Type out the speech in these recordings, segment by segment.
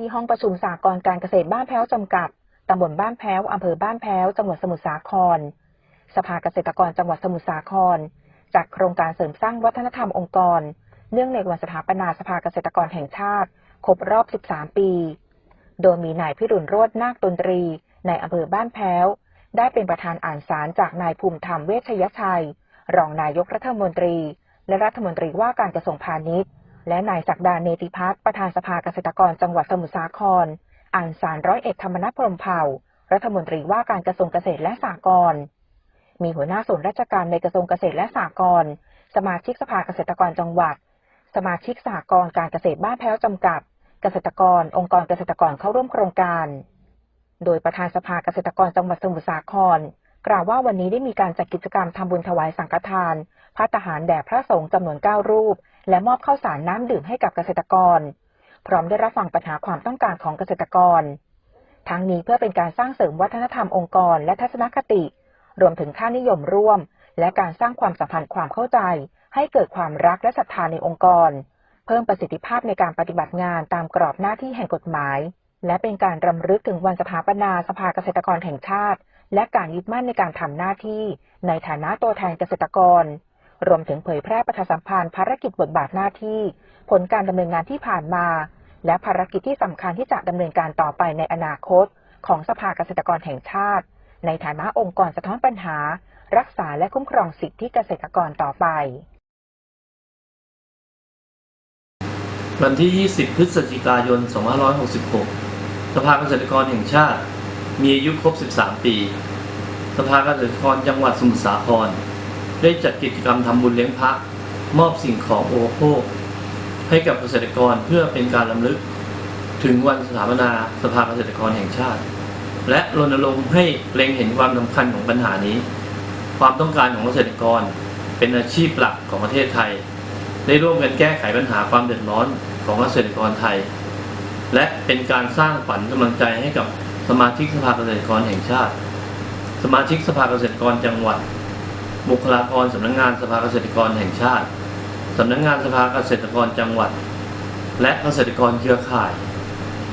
ที่ห้องประชุมสากลการเกษตรบ้านแพ้วจำกัด ตำบลบ้านแพ้ว อำเภอบ้านแพ้ว จังหวัดสมุทรสาคร สภาเกษตรกรจังหวัดสมุทรสาครจัดโครงการเสริมสร้างวัฒนธรรมองค์กร เนื่องในวันสถาปนาสภาเกษตรกรแห่งชาติ ครบรอบ 13 ปี โดยมีนายพิรุณโรจน์นาคดนตรี ในอำเภอบ้านแพ้ว ได้เป็นประธานอ่านสารจากนายภูมิธรรมเวชยชัย รองนายกรัฐมนตรี และรัฐมนตรีว่าการกระทรวงพาณิชย์ และนายศักดาเนติพัฒน์ประธานสภาเกษตรกรจังหวัดสมุทรสาคร อ่านสารร้อยเอกธรรมนัฐพรมเผ่า รัฐมนตรีว่าการกระทรวงเกษตรและสหกรณ์มีหัวหน้าส่วนราชการในกระทรวงเกษตรและสหกรณ์สมาชิกสภาเกษตรกรจังหวัด สมาชิกสหกรณ์การเกษตรบ้านแพ้วจำกัด เกษตรกร องค์กรเกษตรกรเข้าร่วมโครงการ โดยประธานสภาเกษตรกรจังหวัดสมุทรสาคร กล่าวว่าวันนี้ได้มีการจัดกิจกรรมทำบุญถวายสังฆทาน พระทหารแด่พระสงฆ์จำนวน 9 รูป และมอบข้าวสารน้ำดื่มให้กับเกษตรกร พร้อมได้รับฟังปัญหาความต้องการของเกษตรกร ทั้งนี้เพื่อเป็นการสร้างเสริมวัฒนธรรมองค์กรและทัศนคติ รวมถึงค่านิยมร่วม และการสร้างความสัมพันธ์ความเข้าใจ ให้เกิดความรักและศรัทธาในองค์กร เพิ่มประสิทธิภาพในการปฏิบัติงานตามกรอบหน้าที่แห่งกฎหมาย และเป็นการรำลึกถึงวันสถาปนาสภาเกษตรกรแห่งชาติ และการยึดมั่นในการทำหน้าที่ ในฐานะตัวแทนเกษตรกร รวมถึงเผยแพร่ประชาสัมพันธ์ภารกิจบทบาทหน้าที่ ผลการดำเนินงานที่ผ่านมา และภารกิจที่สำคัญที่จะดำเนินการต่อไปในอนาคต ของสภาเกษตรกรแห่งชาติ ในฐานะองค์กรสะท้อนปัญหา รักษาและคุ้มครองสิทธิเกษตรกรต่อไป วันที่ 20 พฤศจิกายน 2566 สภาเกษตรกรแห่งชาติ มีอายุครบ 13 ปี สภาเกษตรกรจังหวัดสมุทรสาคร ได้จัดกิจกรรมทำบุญเลี้ยงพระมอบสิ่งของโอโภคให้กับเกษตรกรเพื่อเป็นการลำลึก ถึงวันสถาปนาสภาเกษตรกรแห่งชาติ และรณรงค์ให้เล็งเห็นความสำคัญของปัญหานี้ ความต้องการของเกษตรกรเป็นอาชีพหลักของประเทศไทย ได้ร่วมกันแก้ไขปัญหาความเดือดร้อนของเกษตรกรไทย และเป็นการสร้างฝันกำลังใจให้กับ สมาชิกสภาเกษตรกรแห่งชาติ สมาชิกสภาเกษตรกรจังหวัด บุคลากรสำนักงงานสภาเกษตรกรแห่งชาติสำนักงงานสภาเกษตรกรจังหวัด และเกษตรกรเครือข่าย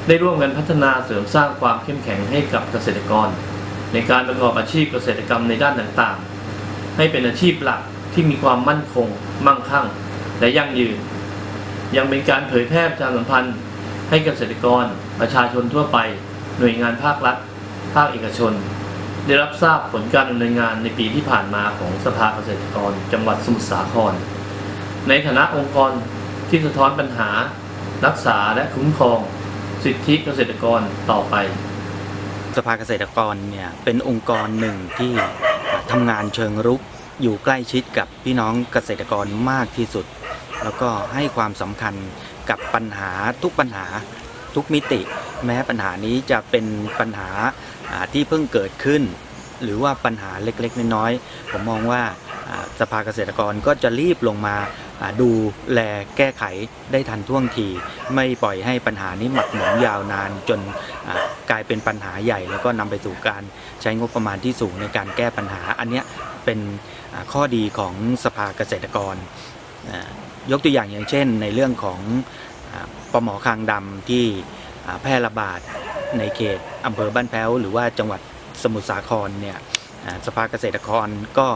ได้ร่วมกันพัฒนาเสริมสร้างความเข้มแข็งให้กับเกษตรกร ในการประกอบอาชีพเกษตรกรรมในด้านต่างๆ ให้เป็นอาชีพหลักที่มีความมั่นคง มั่งคั่ง และยั่งยืน ยังเป็นการเผยแพร่ประชาสัมพันธ์ให้เกษตรกรประชาชนทั่วไป หน่วยงานภาครัฐ ภาคเอกชน ได้รับทราบผลการดำเนินงานในปีที่ผ่านมาของสภาเกษตรกร จังหวัดสมุทรสาคร ในฐานะองค์กรที่สะท้อนปัญหา รักษาและคุ้มครอง สิทธิเกษตรกรต่อไป สภาเกษตรกรเนี่ยเป็นองค์กรหนึ่งที่ทำงานเชิงรุกอยู่ใกล้ชิดกับพี่น้องเกษตรกรมากที่สุด แล้วก็ให้ความสำคัญกับปัญหาทุกปัญหา ทุกมิติ แม้ปัญหานี้จะเป็นปัญหาที่เพิ่งเกิดขึ้น หรือว่าปัญหาเล็กๆ น้อยๆผมมองว่าสภาเกษตรกรก็จะรีบลงมาดูแลแก้ไขได้ทันท่วงที ไม่ปล่อยให้ปัญหานี้หมักหมมยาวนานจนกลายเป็นปัญหาใหญ่ แล้วก็นำไปสู่การใช้งบประมาณที่สูงในการแก้ปัญหา อันนี้เป็นข้อดีของสภาเกษตรกร ยกตัวอย่างอย่างเช่น ในเรื่องของ ปลาหมอคางดำที่แพร่ระบาดในเขตอำเภอบ้านแพ้ว หรือว่าจังหวัดสมุทรสาครเนี่ยสภาเกษตรกรก็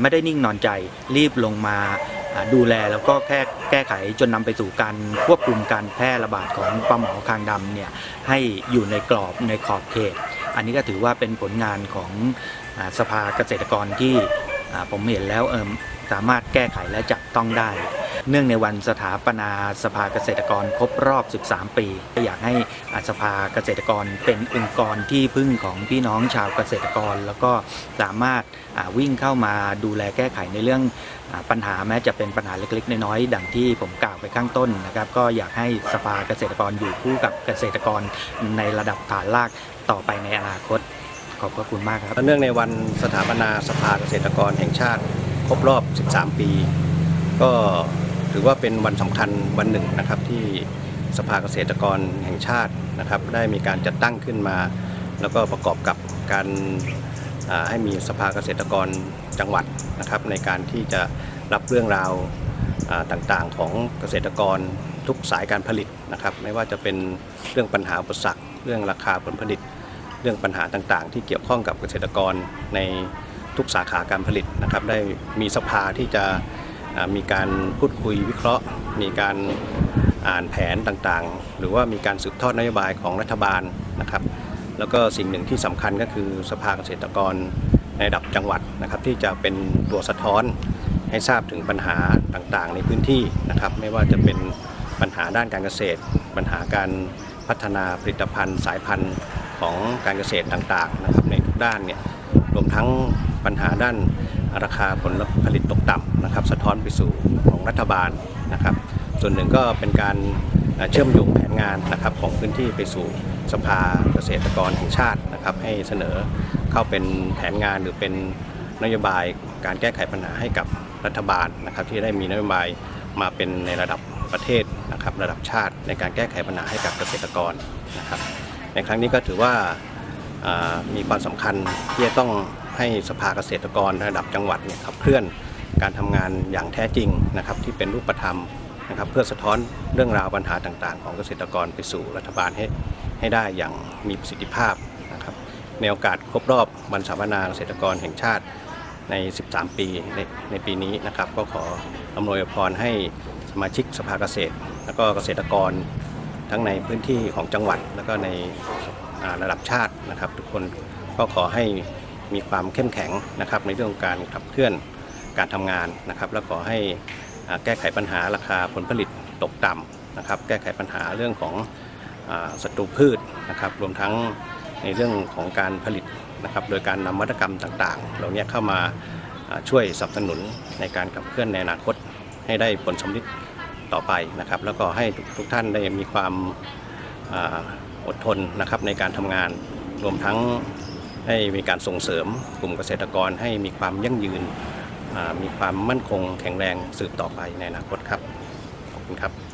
ไม่ได้นิ่งนอนใจรีบลงมาดูแลแล้วก็แก้แก้ไขจนนำไปสู่การควบคุมการแพร่ระบาดของปลาหมอคางดำเนี่ยให้อยู่ในกรอบในขอบเขต อันนี้ก็ถือว่าเป็นผลงานของสภาเกษตรกรที่ผมเห็นแล้วเอมสามารถแก้ไขและจับต้องได้ เนื่องในวันสถาปนาสภาเกษตรกรครบรอบ 13 ปีก็อยากให้สภาเกษตรกรเป็นองค์กรที่พึ่งของพี่น้องชาวเกษตรกร แล้วก็สามารถวิ่งเข้ามาดูแลแก้ไขในเรื่องปัญหาแม้จะเป็นปัญหาเล็กๆ น้อยๆ ดังที่ผมกล่าวไปข้างต้นนะครับ ก็อยากให้สภาเกษตรกรอยู่คู่กับเกษตรกรในระดับฐานรากต่อไปในอนาคต ขอบพระคุณมากครับ เนื่องในวันสถาปนาสภาเกษตรกรแห่งชาติ ครบรอบ 13 ปี ก็ ถือว่าเป็นวันสำคัญวันหนึ่งนะครับที่สภาเกษตรกรแห่งชาตินะครับ ได้มีการจัดตั้งขึ้นมา แล้วก็ประกอบกับการให้มีสภาเกษตรกรจังหวัดนะครับ ในการที่จะรับเรื่องราวต่างๆของเกษตรกรทุกสายการผลิตนะครับ ไม่ว่าจะเป็นเรื่องปัญหาอุปสรรคเรื่องราคาผลผลิต เรื่องปัญหาต่างๆ ที่เกี่ยวข้องกับเกษตรกรในทุกสาขาการผลิตนะครับ ได้มีสภาที่จะ มีการพูดคุยวิเคราะห์ มีการอ่านแผนต่างๆ หรือว่ามีการสืบทอดนโยบายของรัฐบาลนะครับ แล้วก็สิ่งหนึ่งที่สำคัญก็คือสภาเกษตรกรในระดับจังหวัดนะครับ ที่จะเป็นตัวสะท้อนให้ทราบถึงปัญหาต่างๆ ในพื้นที่นะครับ ไม่ว่าจะเป็นปัญหาด้านการเกษตร ปัญหาการพัฒนาผลิตภัณฑ์ สายพันธุ์ของการเกษตรต่างๆนะครับในทุกด้านเนี่ยรวมทั้งปัญหาด้าน ราคาผลผลิตตกต่ำนะครับ สะท้อนไปสู่ของรัฐบาลนะครับ ส่วนหนึ่งก็เป็นการเชื่อมโยงแผนงานนะครับของพื้นที่ไปสู่สภาเกษตรกรแห่งชาตินะครับ ให้เสนอเข้าเป็นแผนงานหรือเป็นนโยบายการแก้ไขปัญหาให้กับรัฐบาลนะครับ ที่ได้มีนโยบายมาเป็นในระดับประเทศนะครับระดับชาติในการแก้ไขปัญหาให้กับเกษตรกรนะครับ ในครั้งนี้ก็ถือว่าอ่ามีความสำคัญที่จะต้อง ให้สภาเกษตรกรระดับจังหวัดเนี่ยขับเคลื่อนการทำงานอย่างแท้จริงนะครับที่เป็นรูปธรรมนะครับเพื่อสะท้อนเรื่องราวปัญหาต่างๆ ของเกษตรกรไปสู่รัฐบาลให้ให้ได้อย่างมีประสิทธิภาพนะครับในโอกาสครบรอบวันสถาปนาเกษตรกรแห่งชาติใน 13 ปีในในปีนี้นะครับ ก็ขออำนวยพรให้สมาชิกสภาเกษตร แล้วก็เกษตรกรทั้งในพื้นที่ของจังหวัด แล้วก็ในระดับชาตินะครับ ทุกคนก็ขอให้ มีความเข้มแข็งนะครับในเรื่องของการขับเคลื่อนการทำงานนะครับ และขอให้แก้ไขปัญหาราคาผลผลิตตกต่ำนะครับ แก้ไขปัญหาเรื่องของศัตรูพืชนะครับ รวมทั้งในเรื่องของการผลิตนะครับ โดยการนำวัตกรรมต่างๆ เหล่านี้เข้ามาช่วยสนับสนุนในการขับเคลื่อนในอนาคตให้ได้ผลสำลิดต่อไปนะครับ แล้วก็ให้ทุกท่านได้มีความอดทนนะครับในการทำงานรวมทั้ง ให้มีการส่งเสริมกลุ่มเกษตรกรให้มีความยั่งยืน มีความมั่นคงแข็งแรงสืบต่อไปในอนาคตครับ ขอบคุณครับ